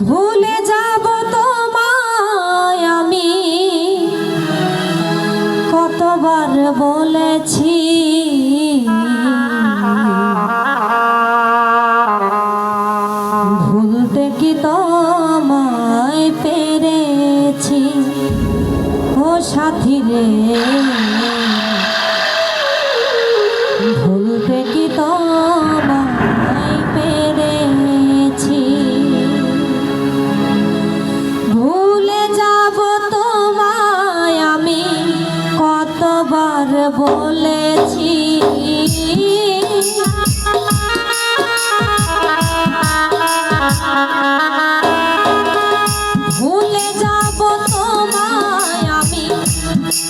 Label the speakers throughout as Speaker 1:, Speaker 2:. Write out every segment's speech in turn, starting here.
Speaker 1: ভুলে যাব বলেছি। ভুলে যাব তোমায় আমি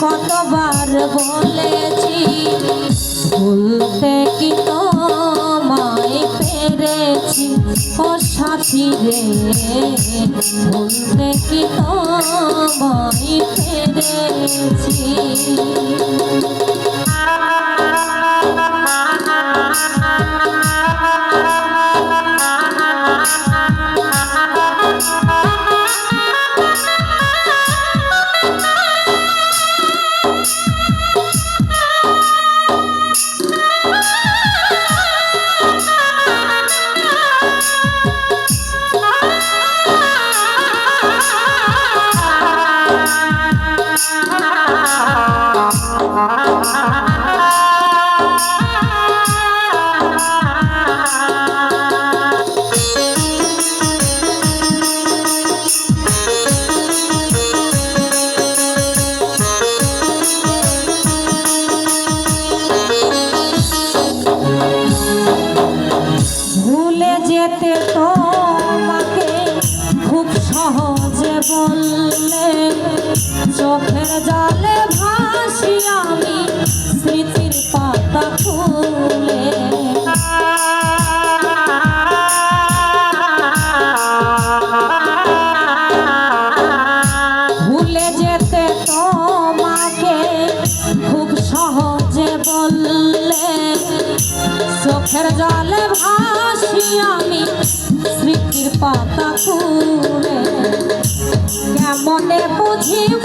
Speaker 1: কতবার বলেছি। ভুলতে কি পেরেছি ও সাথী রে বলতে কি তোমায় পেরেছি ভুলে যেতে তোমাকে খুব সহজে বললে, চোখের জলে ভাসি আমি স্মৃতির পাতা খুলে ভুলে যেতে তোমাকে খুব সহজে বললে, চোখের জলে ভাসি আমি স্মৃতির পাতা খুলে কেমনে বুঝিব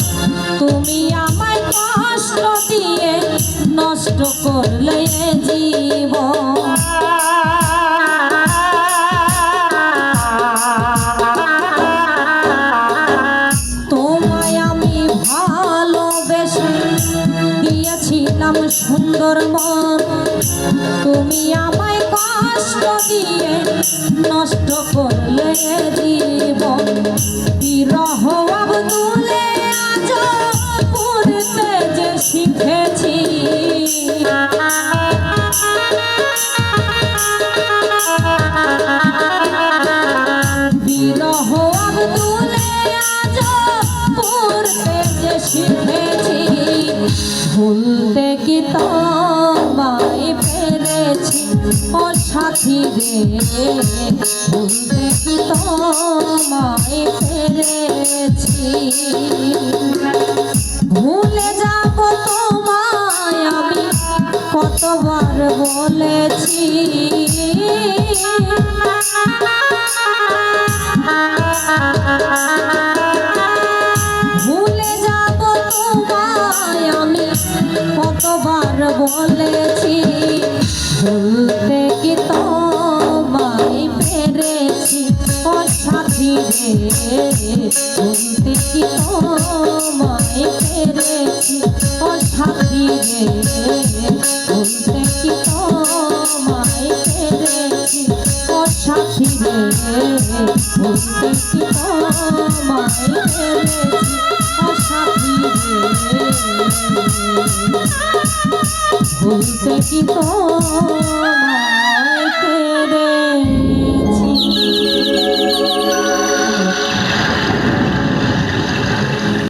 Speaker 1: তুমি আমায় কষ্ট দিয়ে নষ্ট করলে এ জীবন। তোমায় আমি ভালোবেসে দিয়েছিলাম সুন্দর মন তুমি আমায় কষ্ট দিয়ে নষ্ট করলে জীবন। বিরহ সাথী রে ভুলতে কি তোমায় ফেলেছি ভুলে যাব তোমায় আমি কতবার বলেছি। সাথী রে ভুলতে কি তোমায় পেরেছি ও সাথী রে ভুলতে কি তোমায় পেরেছি